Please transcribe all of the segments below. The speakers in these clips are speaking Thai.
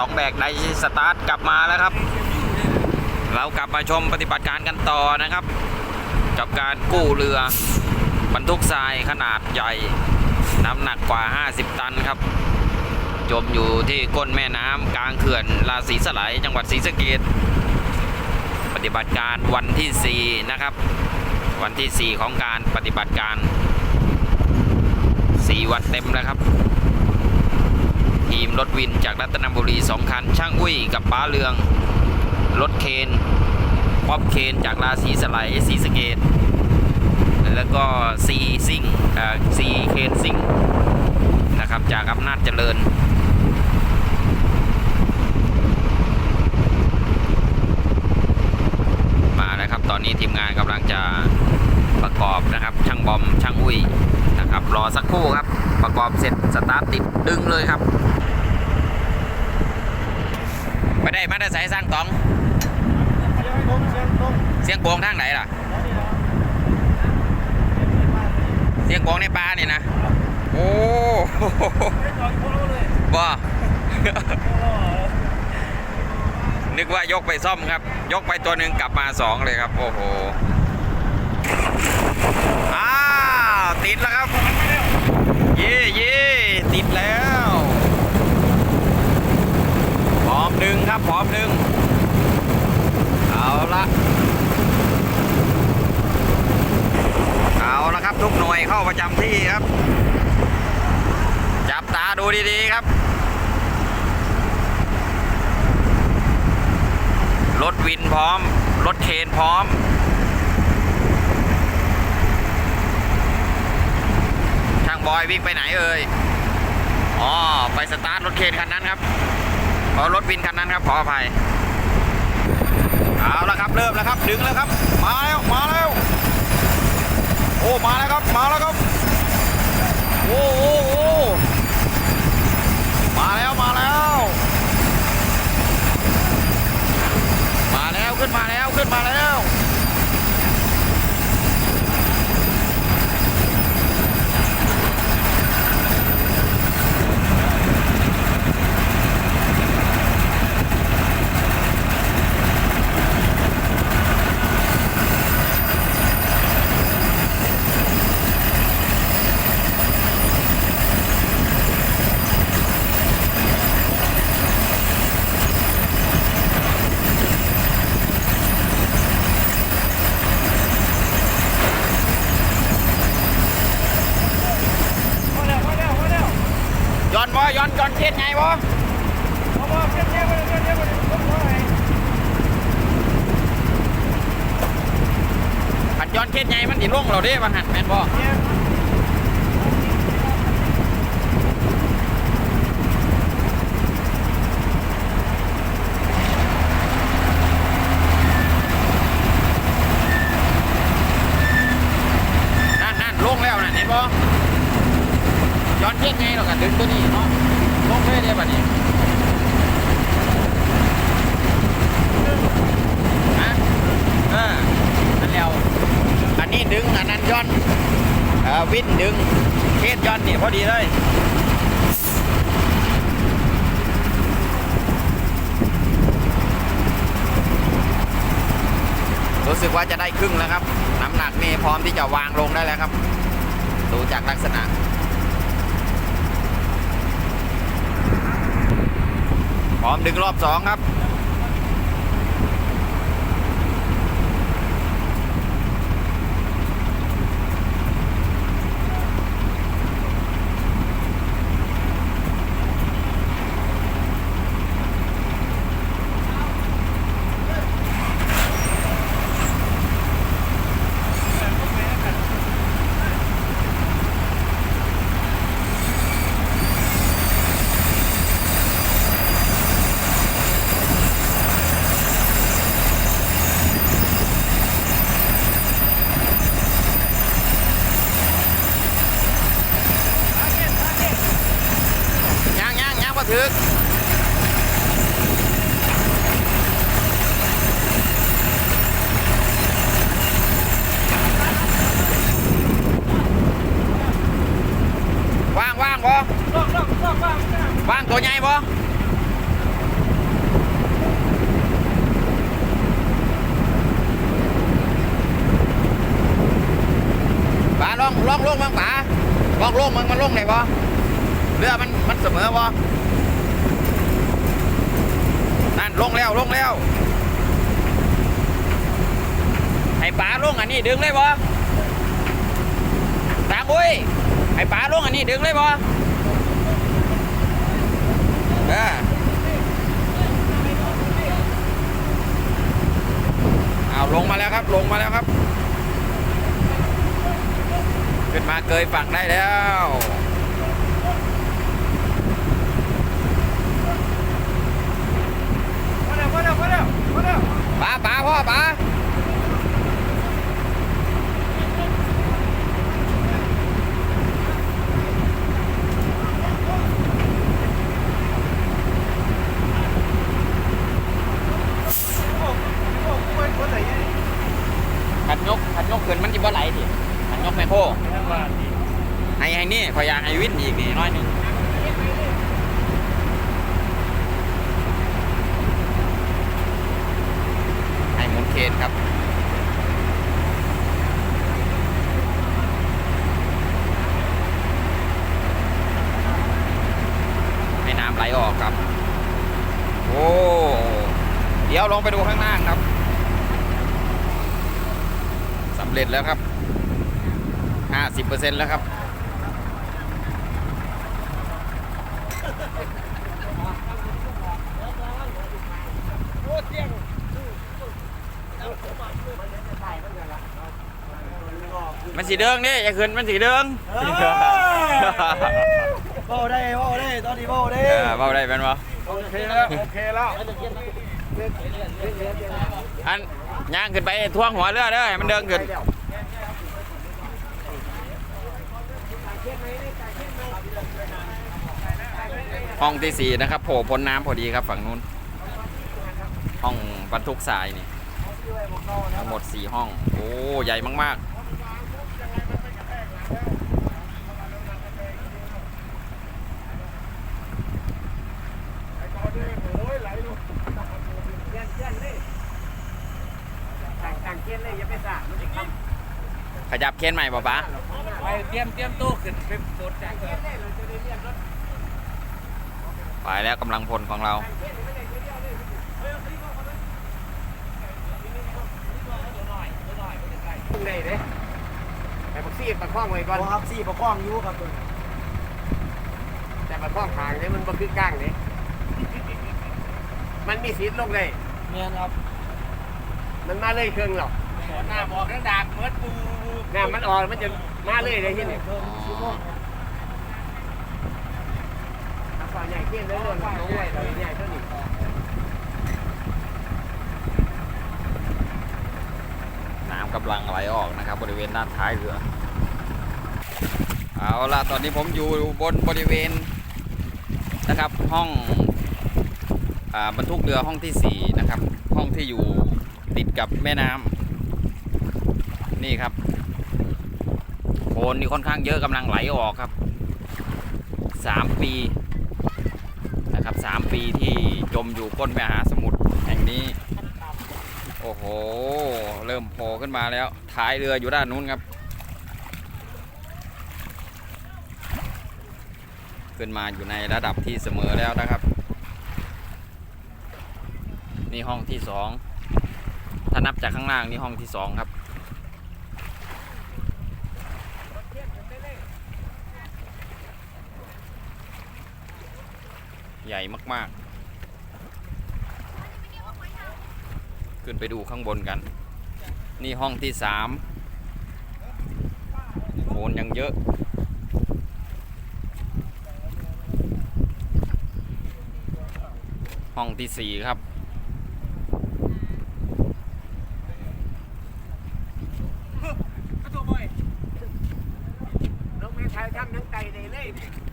แล้วช่างตองแบกไดสตาร์ทกลับมาแล้วครับ เรากลับมาชมปฏิบัติการกันต่อนะครับ กับการกู้เรือบรรทุกทรายขนาดใหญ่ น้ำหนักกว่า 50 ตันครับ จมอยู่ที่ก้นแม่น้ำกลางเขื่อนราศีสไลยจังหวัดศรีสะเกดปฏิบัติการวันที่ 4 นะครับ วันที่ 4 ของการปฏิบัติการ 4 วันเต็มแล้วครับ ทีมรถวินจากรัตนบุรี 2 คัน ช่างอุ้ยกับป้าเรือง รถเคนป๊อปเคนจากราศีสไลยศรีสะเกดแล้วก็ซีซิ่งซีเคนซิงนะครับจากอำนาจเจริญมาแล้วครับตอนนี้ทีมงานกำลังจะประกอบนะครับ ช่างบอมช่างอุ้ยนะครับ รอสักครู่ครับ ประกอบเสร็จสตาร์ทติดดึงเลยครับ ไม่ได้มาได้ใส่สร้างตอง เสียงโกงทางไหนล่ะ เสียงโกงในป่านี่นะ โอ้บ่นึกว่ายกไปซ่อมครับ ยกไปตัวหนึ่งกลับมาสองเลยครับ โอ้โห อ้าว ติดแล้วครับ เย่เย่ติดแล้ว พร้อมดึงครับ พร้อมดึงเอาละเอาละครับทุกหน่วยเข้าประจำที่ครับ จับตาดูดีๆครับ รถวินพร้อม รถเคนพร้อมช่างบอยวิ่งไปไหนเอ่ยอ๋อไปสตาร์ทรถเคนคันนั้นครับ ขอราะรถวินคันนั้นครับขออภัยเอาละครับเริ่มแล้วครับดึงแล้วครับ มาแล้วมาแล้ว โอ้มาแล้วครับมาแล้วครับโอ้โอ้โอ้มาแล้วมาแล้ว มาแล้วขึ้นมาแล้วขึ้นมาแล้ว ย้อนบ่ย้อนย้อนเทียนไงบ่ ขันย้อนเทียนไงมันสิล่งเราเด้บางหันแม่นบ่นั่นนั่นลงแล้วน่ะเห็นบ่ย้อนเทียนไงหรอกกันดึงตัวนี้เนาะลงเลยเด้บัดนี้ฮะเออนั่นแล้วอันนี้ดึงอันนั้นย้อนเอ่อ วินดึงเทศย้อนนี่พอดีเลยรู้สึกว่าจะได้ครึ่งแล้วครับ น้ำหนักนี่พร้อมที่จะวางลงได้แล้วครับ ดูจากลักษณะ พร้อมดึงรอบสองครับ ทึก ว่างว่างบ่ว่างตัวใหญ่บ่ป๋าลองลองลงมั้งป๋าลองลงมั้งมันลงไหนบ่เรือมันมันเสมอบ่ นั่นลงแล้วลงแล้วให้ป๋าลงอันนี้ดึงเลยบ่ตามบุ้ยให้ป๋าลงอันนี้ดึงเลยบ่เออเอาลงมาแล้วครับลงมาแล้วครับ ขึ้นมาเกยฝั่งได้แล้ว มาแล้วมาแล้วมาแล้วมาแล้ว ป๋าป๋าพ่อป๋า โอ้โอ้กูเป็นคนไหนเนี่ย ขันยกขันยกขึ้นมันจะบ่ไหลดิขันยกไม่โค้ ทั้งบ้านนี่ ให้ให้นี่พยายามให้วินอีกนี่น้อยหนึ่งให้หมุ นครับให้น้ำไหลออกครับ โอ้เดี๋ยวลงไปดูข้างล่างครับสำเร็จแล้วครับ 50%แล้วครับ มันสีเดิงนี่อย่าขึ้นมันสีเดิงโบ้ได้โบ้ได้ตอนนี้โบ้ได้เออเบาได้เป็นบ่โอเคแล้วโอเคแล้วอันย่างขึ้นไปท่วงหัวเรือเด้อให้มันเดินขึ้นห้องที่สี่นะครับโผล่พ้นน้ำพอดีครับฝั่งนู้น ห้องบรรทุกทรายนี่ทั้งหมดสี่ห้อง โอ้ ใหญ่มาก ๆ ต่างเกียนเลยยังไม่ทราบมันจะท ขยับเค้นใหม่ป่ะป๊าำไปเตรียมเตรียมตู้ขึ้นไปปลดจากเกียนเลยเราจะได้เรียนรถไปแล้วกำลังพลของเราได้เด้แต่บักซี่ประคองไว้ก่อนครับซี่ประคองอยู่ครับแต่ประคองห่างเนี่ยมันบ่คือก้างเนี่ยมันมีสิทธิ์ลงได้เมียนครับ มันมาเลยเครื่องหรอก หน้าบอกกระดากเมิดปูน้ำมันออกมันจะมาเลยเลยที่นี่เพิ่มชั่วโมงถ้าฝ่ายใหญ่เที่ยงเลยโดนน้องไว้เราใหญ่เท่านี้น้ำกำลังไหลออกนะครับ บริเวณด้านท้ายเรือ เอาละตอนนี้ผมอยู่บนบริเวณนะครับห้องอาบรรทุกเรือห้องที่สี่นะครับ ห้องที่อยู่ติดกับแม่น้ำ นี่ครับโคนนี่ค่อนข้างเยอะกำลังไหลออกครับสามปีนะครับสามปีที่จมอยู่ก้นมหาสมุทรแห่งนี้ โอ้โห เริ่มโผล่ขึ้นมาแล้ว ท้ายเรืออยู่ด้านนู้นครับ ขึ้นมาอยู่ในระดับที่เสมอแล้วนะครับ นี่ห้องที่สองถ้านับจากข้างล่างนี่ห้องที่สองครับ ใหญ่มากๆ ขึ้นไปดูข้างบนกัน นี่ห้องที่สามโคนยังเยอะ ห้องที่สี่ครับนกแม่ชายทำทั้งไก่เลยเลยดีกัน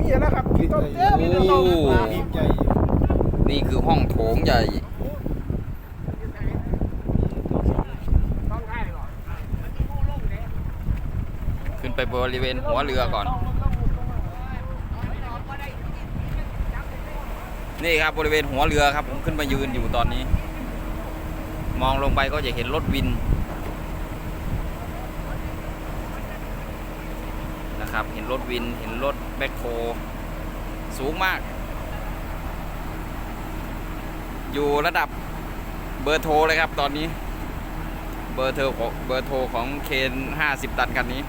มีอะไรครับมีต้นเตี้ยมีต้นโตโอ้มีใจนี่คือห้องโถงใหญ่ต้องให้ก่อนมันที่ผู้ลงเนี่ยขึ้นไปบริเวณหัวเรือก่อน นี่ครับบริเวณหัวเรือครับ ผมขึ้นมายืนอยู่ตอนนี้ มองลงไปก็จะเห็นรถวิน นะครับ เห็นรถวิน เห็นรถแบ็คโฮสูงมาก อยู่ระดับเบอร์โทรเลยครับตอนนี้ เบอร์โทรของเบอร์โทรของเคน50 ตันคันนี้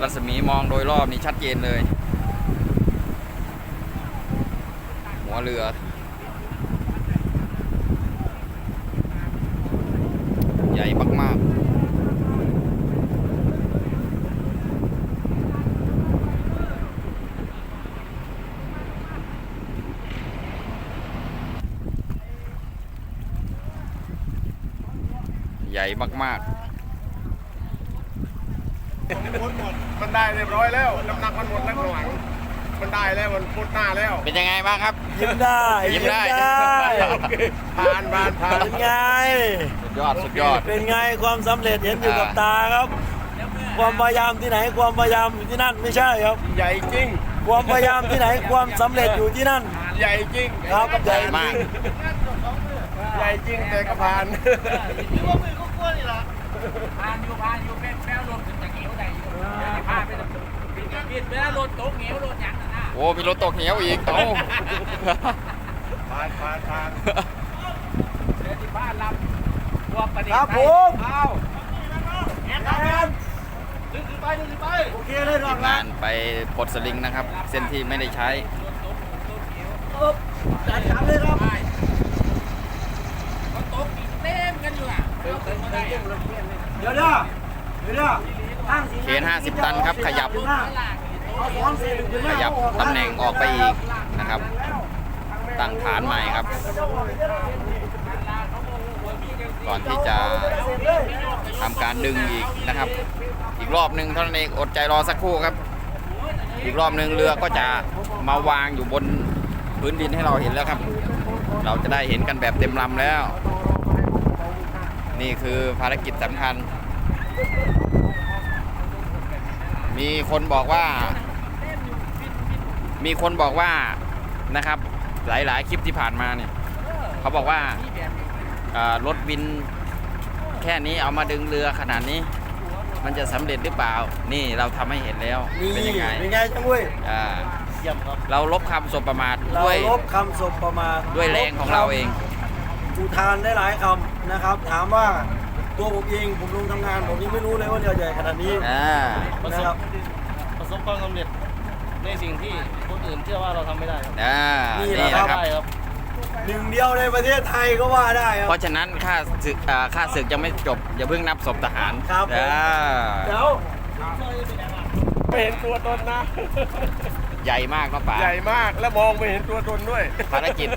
รัศมีมองโดยรอบนี่ชัดเจนเลย หัวเรือ ใหญ่มากๆ ใหญ่ มากมันได้เรียบร้อยแล้ว น้ำหนักมันหมดแล้วข้างหลัง มันได้แล้ว มันพุดหน้าแล้วๆเป็นยังไงบ้างครับ ยิ้มได้ยิ้มได้ ผ่านผ่านผ่านเป็นไง สุดยอด สุดยอด เป็นไงความสำเร็จเห็นอยู่กับตาครับ ความพยายามที่ไหน ความพยายามอยู่ที่นั่นไม่ใช่ครับ ใหญ่จริง ความพยายามที่ไหน ความสำเร็จอยู่ที่นั่น ใหญ่จริงครับใหญ่มาก ใหญ่จริงแต่ก็ผ่าน พานอยู่พานอยู่เป็นแป้วรถถึงจะเหนียวได้อยู่เดี๋ยวจะพาไปเป็นผิดไปแล้วรถต๊ะเหนียวรถยังนะโอ้ มีรถตกเหวอีกเอ้าผ่านผ่านผ่านเดี๋ยวจะพาลำพวกประเดี๋ยวครับผมเอาแอนแอนดึงขึ้นไปดึงขึ้นไปโอเคเลยรอทีบมงานไปปลดสลิงนะครับ เส้นที่ไม่ได้ใช้จัดการเลยครับรถโต๊ะกี่เต็มกันอยู่อะ เดี๋ยวเดี๋ยวเดี๋ยวเด้อตั้งสีเคน50 ตันครับ ขยับ เอาสองสี่หนึ่งขึ้นขมายับตำแหน่งออกไปอีกนะครับ ตั้งฐานใหม่ครับ ก่อนที่จะทำการดึงอีกนะครับ อีกรอบหนึ่งเท่านั้นเองอดใจรอสักครู่ครับ อีกรอบหนึ่งเรือก็จะมาวางอยู่บนพื้นดินให้เราเห็นแล้วครับ เราจะได้เห็นกันแบบเต็มลำแล้ว นี่คือภารกิจสำคัญ มีคนบอกว่า มีคนบอกว่านะครับ หลายๆ คลิปที่ผ่านมาเนี่ยเขาบอกว่าเอ่อรถวินแค่นี้เอามาดึงเรือขนาดนี้ มันจะสำเร็จหรือเปล่า นี่เราทำให้เห็นแล้วนี่เป็นยังไงเป็นไงจังเว้ยอ่าเยี่ยมครับเราลบคำสบประมาทเราด้วยลบคำสบประมาทด้วยแรงของเราเอง อุทานได้หลายคำ นะครับ ถามว่าตัวผมเองผมลงทำงาน ผมยังไม่รู้เลยว่าเรือใหญ่ขนาดนี้อ่านะครับประสบความสำเร็จในสิ่งที่คนอื่นเชื่อว่าเราทำไม่ได้ครับอ่านี่นี่แหละนะครับ ได้ครับ หนึ่งเดียวในประเทศไทยก็ว่าได้ครัเพบราะฉะนั้นค่าศึกอ่าค่าศึกยังไม่จบ อย่าเพิ่งนับศพทหารครับผม อ่า เดี๋ยวไม่เห็นตัวตนนะ ใหญ่มากเนาะป๋าใหญ่มากแล้วมองไม่เห็นตัวตนด้วย ภารกิจ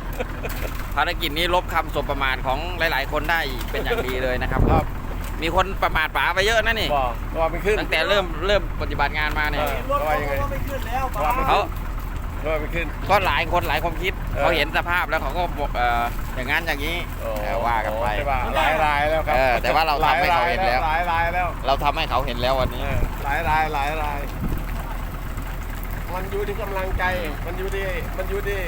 ภารกิจนี้ลบคำสบประมาทของหลาย ๆ คนได้เป็นอย่างดีเลยนะครับครับ มีคนประมาทป๋าไปเยอะนะนี่ บอกว่าไม่ขึ้นตั้งแต่เริ่มเริ่มปฏิบัติงานมาเนี่ยเออรถเขาก็ไม่ขึ้นแล้วป้าว่าไม่เขาว่าไม่ขึ้น ก็หลายคนหลายความคิดเออเขาเห็นสภาพแล้วเขาก็บอกเอ่ออย่างนั้นอย่างนี้เออว่ากันไป ใช่ป่ะหลายรายแล้วครัเออแต่ว่าเราทำให้เขาเห็นแล้ว หลายรายแล้วเราทำให้เขาเห็นแล้ววันเอนี้อหลายรายหลายราย มันอยู่ที่กำลังใจ มันอยู่ที่มันอยู่ที่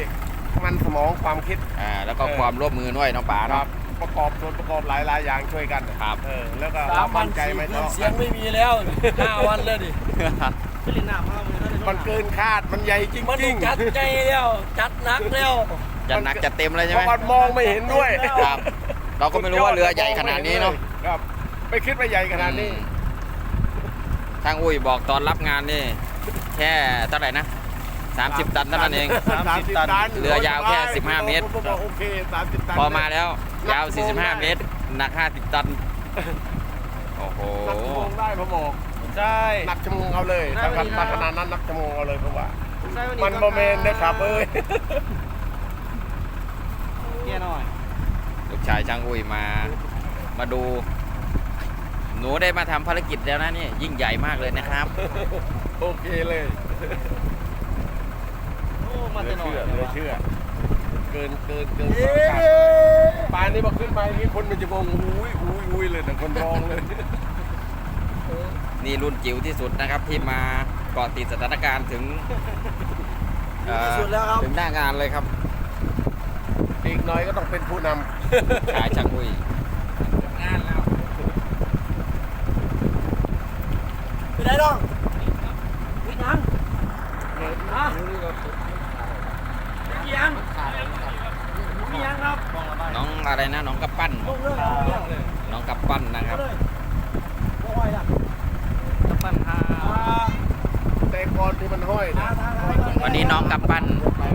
มันสมองความคิด อ่าแล้วก็เออความร่วมมือด้วยเนาะป๋าครัเนาะ บ ประกอบส่วนประกอบหลายหลายอย่างช่วยกันครับ เออแล้วก็สาเรามวัมั่นนใจสี่ไม่คืทะนเลาะเสียงไม่มีแล้วห้าวันเลยดิพี่ลินหน้าพามือนั่นมันเกินคาดมันใหญ่จริงมันจริต้องงจัดใจแล้ว จัดหนักแล้วจะหนักจะเต็มเลยใช่เพไหมราะมันมองไม่เห็นด้วยครับ เราก็ไม่รู้ว่าเรือใหญ่ขนาดนี้เนาะครับ ไม่คิดว่าใหญ่ขนาดนี้ อืมช่างอุ้ยบอกตอนรับงานนี่ แค่เท่าไหร่นะ 30 ตันเท่านั้นเองสามสิบตัน เรือยาวแค่ 15 เมตรผมบอกโอเคสามสิบตันพอมาแล้ว ยาวนับชั่วโมงได้45 เมตร หนัก 50 ตัน โอ้โหนับชั่วโมงได้ผมบอกใช่นับชั่วโมงเอาเลยถ้ากันมาขนาดนั้นนับชั่วโมงเอาเลยเพราะว่าใช่มันโมเมนต์นะครับเอ้ยเกียร์หน่อย ลูกชายช่างอุ้ยมา มาดู หนูได้มาทำภารกิจแล้วนะเนี่ยยิ่งใหญ่มากเลยนะครับ โอเคเลยโอ้มาเหลืแต่อหน่อยเชื่อเหลือเชื่อ เกินเกินเกินเอ๊ความคาดะปานนี้พอขึ้นไปนี่คนมันจะงงอุ้ยอุ้ยอุ้ยเลยแต่คนร้องเลย นี่รุ่นจิ๋วที่สุดนะครับที่มาเกาะติดสถานการณ์ถึงเอ่อที่สุดแล้วครับ ถึงหน้างานเลยครับอีกหน้อยก็ต้องเป็นผู้นำ ชายช่างอุ้ย งานแล้ว ไปได้ดองวิ่งยังฮะวิ่งยังวิ่งยังครับน้องอะไรนะน้องกับปั้นลงเลยเอาเลยน้องกับปั้นนะครับเลยโอ้ยล่ะกำปั้นหาแต่ก่อนที่มันห้อยนะวันนี้น้องกับปั้น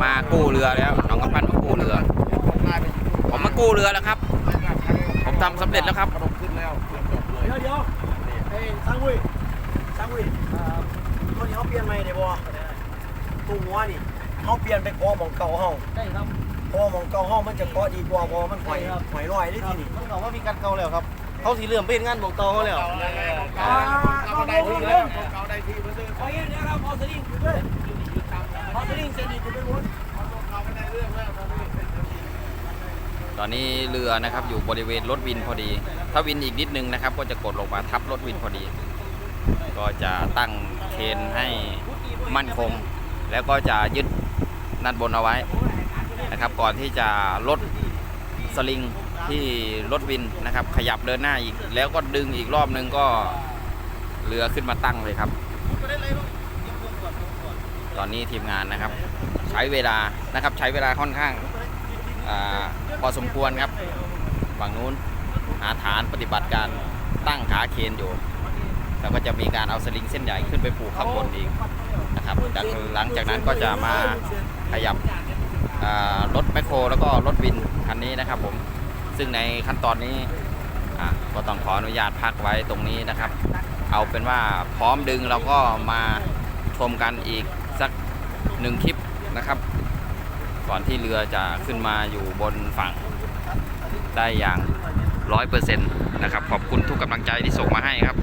มากู้เรือแล้ว น้องกับปั้นมากู้เรือได้ไปผมมากู้เรือแล้วครับ ผมทำสำเร็จแล้วครับกระดมขึ้นแล้วเกือบจบเลยเดี๋ยวเดี๋ยวเอ้ยสังวุย สังวุยคนนี้เขาเปลี่ยนใหม่เดี๋ยวบ่ตุ้งหัวนี่เขาเปลี่ยนไปกอหมองเก่าเฮาได้ครับกอหมองเก่าเฮามันจะกอดีกว่าบ่มันหอยหอยลอยได้ทีนี่มันบอกว่ามีการเก่าแล้วครับเขาสีเหลื่อมเป็นงานบอกเก่าเขาแล้วเราได้ที่แล้วเราได้ที่เหมือนเดิมขอเงี้ยนะครับเอาสลิงขึ้นด้วยเอาสลิงเสร็จดีขึ้นไปวนเราไม่ได้เรื่องแล้วตอนนี้ตอนนี้เรือนะครับอยู่บริเวณรถวินพอดี ถ้าวินอีกนิดนึงนะครับ ก็จะกดลงมาทับรถวินพอดี ก็จะตั้งเคนให้มั่นคง แล้วก็จะยึดนันบนเอาไว้นะครับ ก่อนที่จะลดสลิงที่รถวินนะครับ ขยับเดินหน้าอีก แล้วก็ดึงอีกรอบนึงก็เรือขึ้นมาตั้งเลยครับ ตอนนี้ทีมงานนะครับ ใช้เวลานะครับใช้เวลาค่อนข้างอพอสมควรครับฝั่งนู้นหาฐานปฏิบัติการตั้งขาเคนอยู่ แล้วก็จะมีการเอาสลิงเส้นใหญ่ขึ้นไปผูกข้างบนอีกนะครับจากหลังจากนั้นก็จะมาขยับอ่ารถแมคโคร แล้วก็รถวินคันนี้นะครับผมซึ่งในขั้นตอนนี้อะก็ต้องขออนุญาตพักไว้ตรงนี้นะครับ เอาเป็นว่าพร้อมดึงเราก็มาชมกันอีกสักหนึ่งคลิปนะครับ ก่อนที่เรือจะขึ้นมาอยู่บนฝั่งได้อย่างร้อยเปอร์เซ็นต์นะครับ ขอบคุณทุกกำลังใจที่ส่งมาให้ครับ